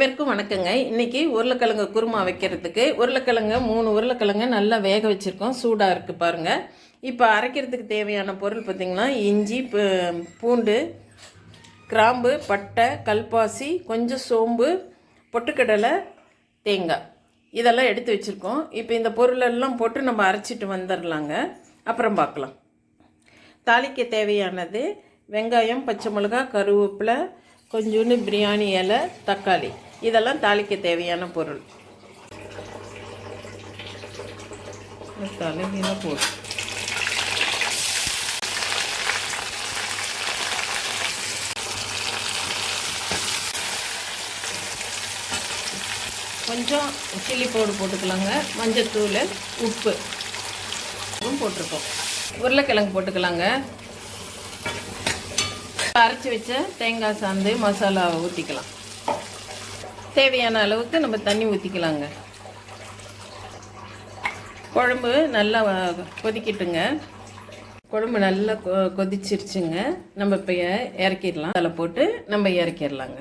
அனைவருக்கும் வணக்கங்க. இன்னைக்கு உருளைக்கிழங்கு குருமா வைக்கிறதுக்கு உருளைக்கிழங்கு மூணு உருளைக்கிழங்கு நல்லா வேக வச்சுருக்கோம். சூடாக இருக்குது பாருங்கள் இப்போ அரைக்கிறதுக்கு தேவையான பொருள் பார்த்திங்கன்னா இஞ்சி பூண்டு கிராம்பு பட்டை கல்பாசி கொஞ்சம் சோம்பு பொட்டுக்கடலை தேங்காய். இதெல்லாம் எடுத்து வச்சுருக்கோம். இப்போ இந்த பொருளெல்லாம் போட்டு நம்ம அரைச்சிட்டு வந்துடலாங்க அப்புறம் பார்க்கலாம் தாளிக்க தேவையானது வெங்காயம் பச்சை மிளகாய் கருவேப்பிலை கொஞ்சோண்டு பிரியாணி இலை தக்காளி. இதெல்லாம் தாளிக்க தேவையான பொருள். தலைமையில போடு கொஞ்சம் சில்லி பவுடர் போட்டுக்கலாங்க. மஞ்சத்தூள் உப்பு. போட்டிருக்கோம். உருளைக்கிழங்கு போட்டுக்கலாங்க. அரைச்சி வச்ச தேங்காய் சாந்து மசாலாவை ஊற்றிக்கலாம் தேவையான அளவுக்கு நம்ம தண்ணி ஊற்றிக்கலாங்க குழம்பு நல்லா கொதிக்கிட்டுங்க கொதிக்கட்டுங்க. குழம்பு நல்லா கொ கொதிச்சிருச்சுங்க. நம்ம இப்போ இறக்கிடலாம். அதில் போட்டு நம்ம இறக்கிடலாங்க.